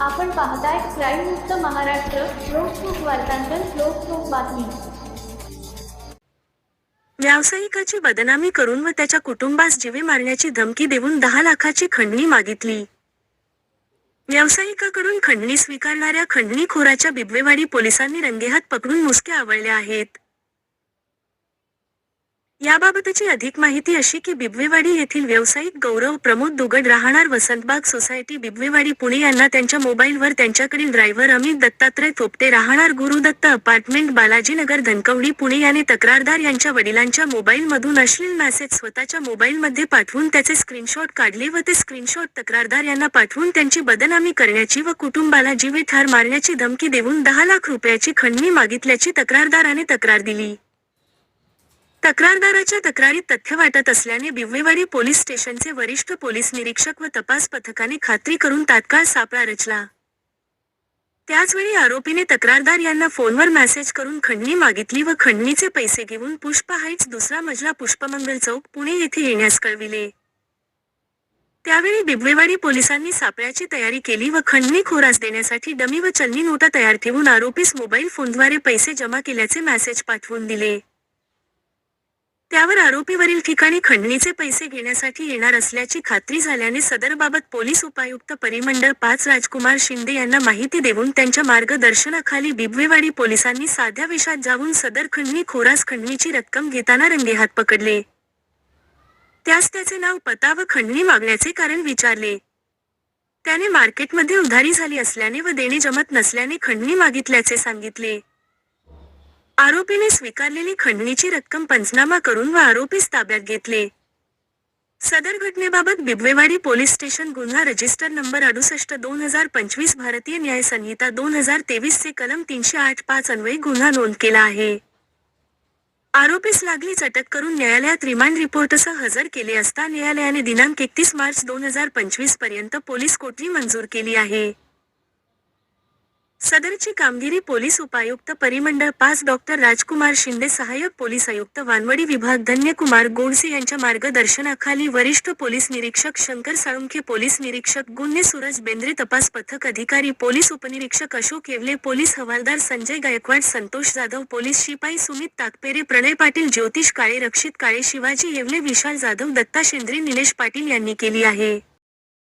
आपण पाहताय क्राईम मुक्त महाराष्ट्र लोकसुख वार्तांकन लोकसुख बातमी. व्यावसायिकाची बदनामी करून व त्याच्या कुटुंबास जीवे मारण्याची धमकी देऊन दहा लाखाची खंडणी मागितली. व्यावसायिकाकडून खंडणी स्वीकारणाऱ्या खंडणीखोराच्या बिबवेवाडी पोलिसांनी रंगेहात पकडून मुसक्या आवळल्या आहेत. याबाबतची अधिक माहिती अशी की बिबवेवाडी येथील व्यावसायिक गौरव प्रमोद दुगड राहणार वसंतबाग सोसायटी बिबवेवाडी पुणे यांना त्यांच्या मोबाईलवर त्यांच्याकडील ड्रायव्हर अमित दत्तात्रय थोपटे राहणार गुरुदत्त अपार्टमेंट बालाजीनगर धनकवडी पुणे याने तक्रारदार यांच्या वडिलांच्या मोबाईलमधून अश्लील मेसेज स्वतःच्या मोबाईलमध्ये पाठवून त्याचे स्क्रीनशॉट काढले व ते स्क्रीनशॉट तक्रारदार यांना पाठवून त्यांची बदनामी करण्याची व कुटुंबाला जीवे ठार मारण्याची धमकी देऊन दहा लाख रुपयाची खंडणी मागितल्याची तक्रारदाराने तक्रार दिली. तक्रारदाराच्या तक्रारीत तथ्य वाटत असल्याने बिव्वेवाडी पोलीस स्टेशनचे वरिष्ठ पोलीस निरीक्षक व तपास पथकाने खात्री करून तात्काळ सापळा रचला. त्याचवेळी आरोपीने तक्रारदार यांना फोनवर मेसेज करून खंडणी मागितली व खंडणीचे पैसे घेऊन पुष्प हाईट्स दुसरा मजला पुष्पमंगल चौक पुणे येथे येण्यास कळविले. त्यावेळी बिबवेवाडी पोलिसांनी सापळ्याची तयारी केली व खंडणी खोरास देण्यासाठी डमी व चलनी नोटा तयार ठेवून आरोपीस मोबाईल फोनद्वारे पैसे जमा केल्याचे मेसेज पाठवून दिले. त्यावर आरोपीवरील ठिकाणी खंडणीचे पैसे घेण्यासाठी येणार असल्याची खात्री झाल्याने सदरबाबत पोलीस उपायुक्त परिमंडळ पाच राजकुमार शिंदे यांना माहिती देऊन त्यांच्या मार्गदर्शनाखाली बिबवेवाडी पोलिसांनी साध्या विषात जाऊन सदर खंडणी खोरास खंडणीची रक्कम घेताना रंगेहात पकडले. त्यास त्याचे नाव पता व खंडणी मागण्याचे कारण विचारले. त्याने मार्केटमध्ये उधारी झाली असल्याने व देणे जमत नसल्याने खंडणी मागितल्याचे सांगितले. आरोपीने स्वीकारलेली खंडणीची रक्कम पंचनामा करून व आरोपीस ताब्यात घेतले. सदर घटनेबाबत बिबवेवाडी पोलीस स्टेशन गुन्हा रजिस्टर नंबर अडुसष्ट दोन हजार पंचवीस भारतीय न्याय संहिता दोन हजार तेवीस चे कलम तीनशे आठ पाच अन्वये गुन्हा नोंद केला आहे. आरोपीस लागलीच अटक करून न्यायालयात रिमांड रिपोर्टसह हजर केले असता न्यायालयाने दिनांक एकतीस मार्च दोन हजार पंचवीसपर्यंत पोलीस कोठडी मंजूर केली आहे. सदरची कामगिरी पोलीस उपायुक्त परिमंडळ पाच डॉक्टर राजकुमार शिंदे सहाय्यक पोलीस आयुक्त वानवडी विभाग धन्यकुमार गोडसे यांच्या मार्गदर्शनाखाली वरिष्ठ पोलीस निरीक्षक शंकर साळुंखे पोलीस निरीक्षक गुन्हे सूरज बेंद्रे तपास पथक अधिकारी पोलीस उपनिरीक्षक अशोक येवले पोलीस हवालदार संजय गायकवाड संतोष जाधव पोलीस शिपाई सुमित ताकपेरे प्रणय पाटील ज्योतिष काळे रक्षित काळे शिवाजी येवले विशाल जाधव दत्ता शेंद्रे निलेश पाटील यांनी केली आहे.